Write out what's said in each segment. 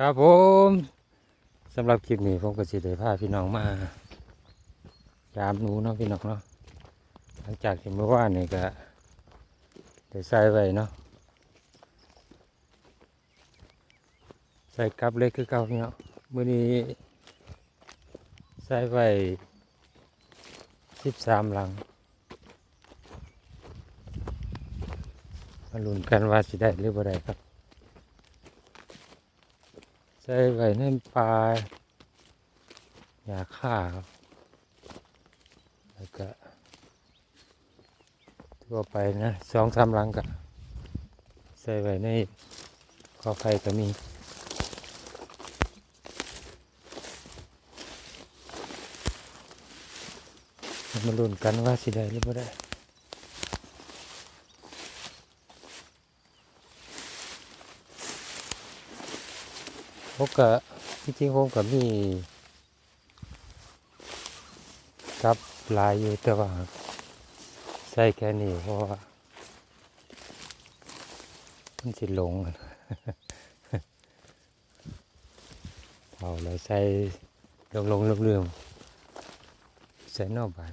ครับผมสำหรับคลิปนี้ผมก็สิได้พาพี่น้องมายามหนูเนาะพี่น้องเนาะหลังจากที่เมื่อวานนี่ก็ได้ใส่ไว้เนาะใส่กลับเล็กคือเก่าพี่น้องมื้อนี้ใส่ไว้สิบสามหลังมาลุ้นกันว่าสิได้หรือบ่ได้ครับ ใส่ไว้ในปลาหยาค่าครับแล้วก็ทั่วไปนะสองสามลังก็ใส่ไว้ในกอไผ่ก็มีมาลุ้นกันว่าสิได้หรือไม่ได้ ผมก็จริงๆผมก็มีกับหลายอยู่แต่ว่าใส่แค่นี้เพราะว่ามันสิหลงเอาแล้วใส่ลงลงเรื่อมๆใส่นอกบ้าน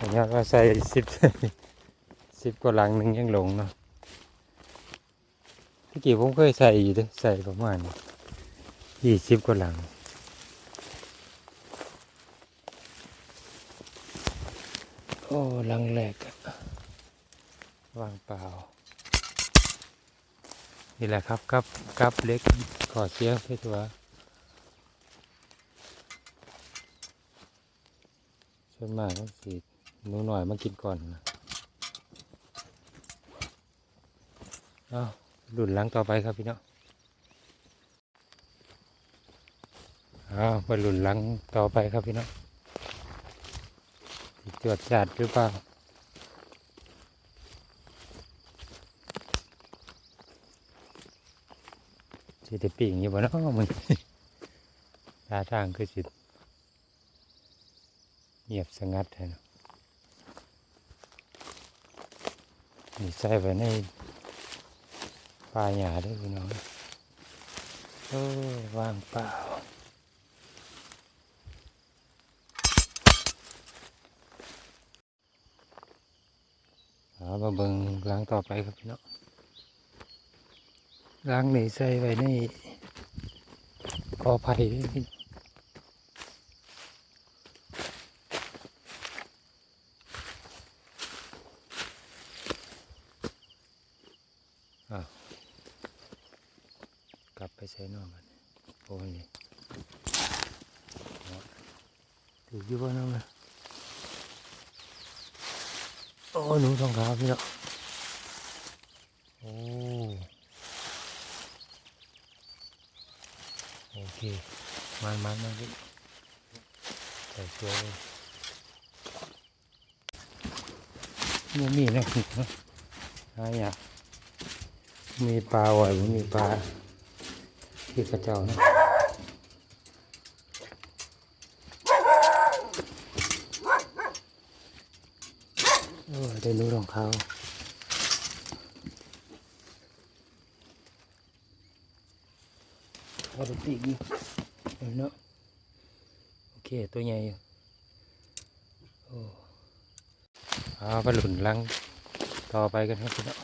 ผมอยากว่าใส่สิบสิบกว่าหลังหนึ่งยังหลงเนาะที่กี่ผมเคยใส่อยู่ด้อใส่ประมาณยี่สิบกว่าหลังโอ้หลังแรกวางเปล่า นี่แหละครับกับกับเล็กขอเสียงเพื่อตัวส่วนมากต้องสี หนูหน่อยมากินก่อนนะเอาดุนหลังต่อไปครับพี่น้องเอาไปหลุนหลังต่อไปครับพี่น้องสิจวดจัดหรือเปล่าสิจะปีงอยู่บ่เนาะมึงท่าทางคือสิเงียบสงัดแท้เนาะ นี่ใส่ไว้ในป่าหญ้าเด้วยพี่น้องโอ้ว่างเปล่าเอามาเบิ่งล้างต่อไปครับพี่น้องล้างนี่ใส่ไว้ในกอไผ่เด้อพี่น้องกลับไป ใส่นอกกันโอ้ยนี่ถืออยู่บ้านน้องเลยโอ้หนูทองขาวพี่น้องโอ้โอเคมันมันมันพี่ใส่ตัวเลยมันมีนะหายากมีปลาไหวบ่มีปลา ที่กระเจ้านะโอ้ได้รู้ของเขาเอาไปปีกนี่เนเนาะโอเค ตัวใหญ่อยู่โอ้เอาไปหลุนลังต่อไปกันครับพี่น้อง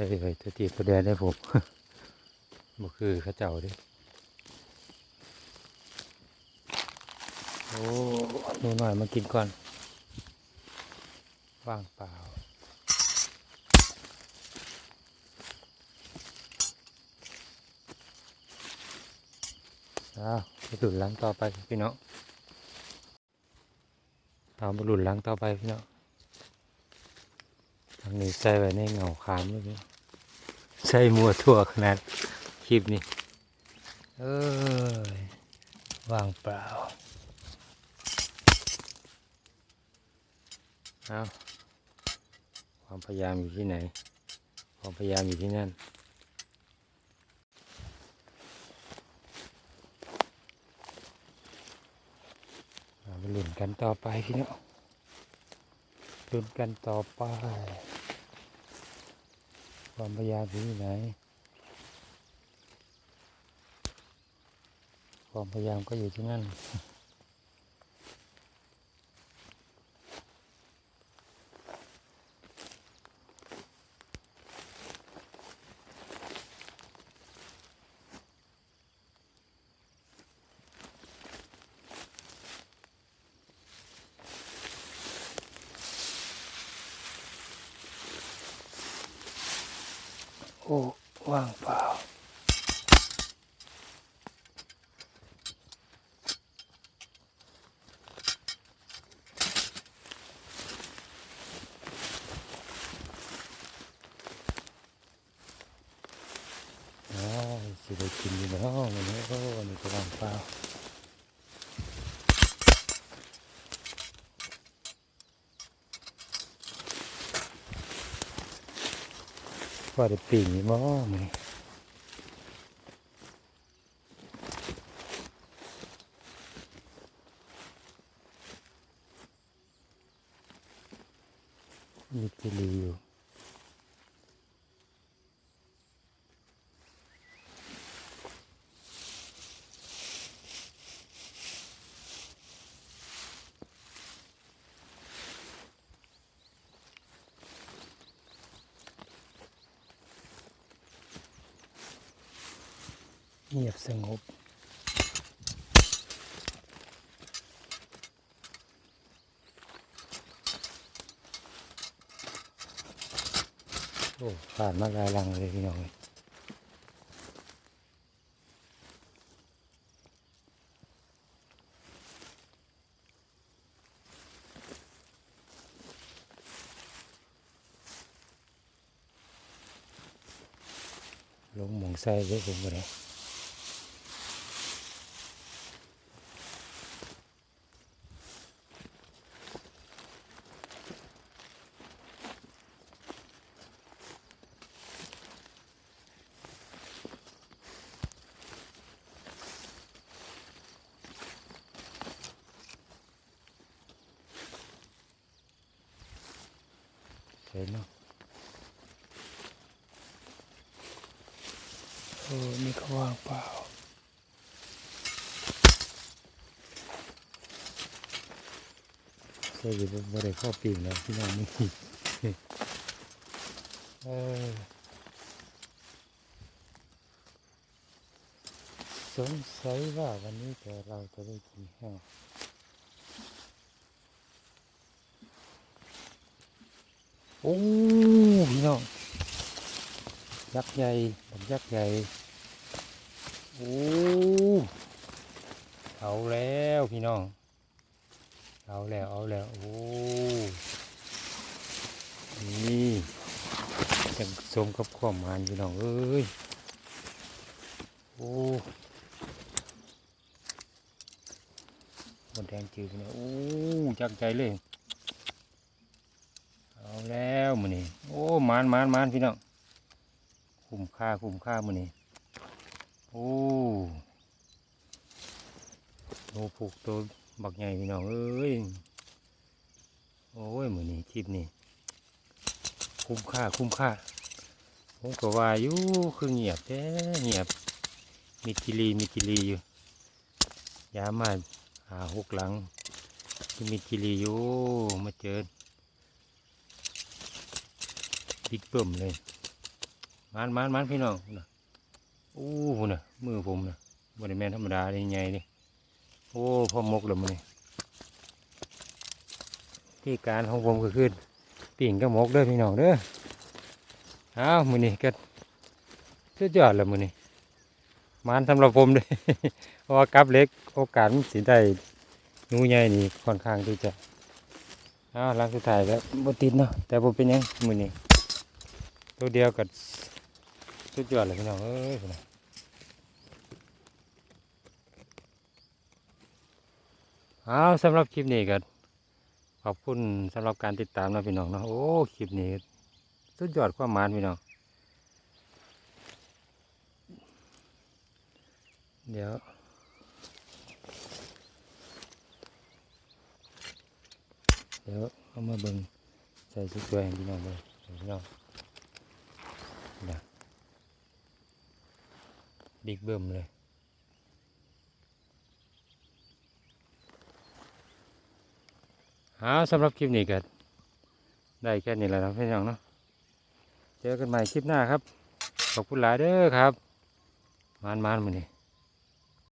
ช่เลยตัวตีตัวแดงได้ผมบ่คือข้าเจ้าดิโอ้หนูหน่อยมากินก่อน ว่างเปล่า อ้าวไปหลุนล้างต่อไปพี่น้องเอาไปหลุนล้างต่อไปพี่น้อง ทางนี้ใส่ไว้ในเงาขามเลยพี่น้องใส่มัวทั่วขนาดคลิปนี้ เอ้ยว่างเปล่า เอาความพยายามอยู่ที่ไหน ความพยายามอยู่ที่นั่นเอาลุ้นกันต่อไปพี่น้อง ลุ้นกันต่อไป ความพยายามอยู่ที่ไหน ความพยายามก็อยู่ที่นั่น โอ้ ว่างเปล่าอ๋อสิได้กินอยู่แล้ววันนี้โอ้วันนี้ก็ว่างเปล่าว่าได้ปิ่งอยู่บ่มื้อนี้มีกิลีอยู่ เงียบสงบ โอ้ผ่านมาลายลังเลยพี่น้องเอ้ยลงมองใส่เยอะผมก็ไเนาะโอ้นี่เขาว่างเปล่าใช่หรือว่าได้ข้อปีกแล้วพี่น้องนี่เออสงสัยว่าวันนี้แต่เราจะได้กินแห้ง โอ้พี่น้องยักษ์ใหญ่ผมยักษ์ใหญ่โอ้เอาแล้วพี่น้อง เอาแล้วเอาแล้วโอ้นี่จังสมกับความหมานพี่น้องเอ้ยโอ้หมดแดงจืดพี่น้องโอ้จักใจเลย เอาแล้วมือนี่โอ้มานมานมานพี่น้องคุ้มค่าคุ้มค่ามือนี่โอ้โอ้ผูกตัวบักใหญ่พี่น้องเอ้ยโอ้ยมือนี่คลิปนี่คุ้มค่าคุ้มค่าผมก็ว่าอยู่คือเงียบแท้เงียบมีกิลีมีกิลีอยู่ยามมาหาหกหลังที่มีกิลีอยู่มาเจอ ปิดเปิ่มเลยมานมานมานพี่น้องนะโอ้โหนะมือผมนะบริแมนธรรมดาเลยไงนี่โอ้พ่อมกเลยมันนี่ที่การของผมก็คือปิ่งกับมกเด้อพี่น้องเด้ออ้าวมือนี่ก็สุดยอดเลยมือนี่มานสำหรับผมเลยเพราะว่ากับเล็กโอกาสมันสิได้นูใหญ่นี่ค่อนข้างที่จะอ้าวหลังสุดท้ายแล้วบ่ติดเนาะแต่บ่เป็นยังมือนี้ ตัวเดียวกับสุดยอดเลยพี่น้องเอ้ยพุ่นน่ะอ้าสำหรับคลิปนี้ก็ขอบคุณสำหรับการติดตามนะพี่น้องเนาะโอ้คลิปนี้สุดยอดความมานพี่น้องเดี๋ยวเดี๋ยวเอามาเบิ่งใส่สวยๆให้พี่น้องเบิ่งให้พี่น้องนะ บิ๊กเบิ่มเลยเอาสำหรับคลิปนี้ก็ได้แค่นี้แหละนะพี่น้องเนาะ เจอกันใหม่คลิปหน้าครับ ขอบคุณหลายเด้อครับ มานมานมือนี้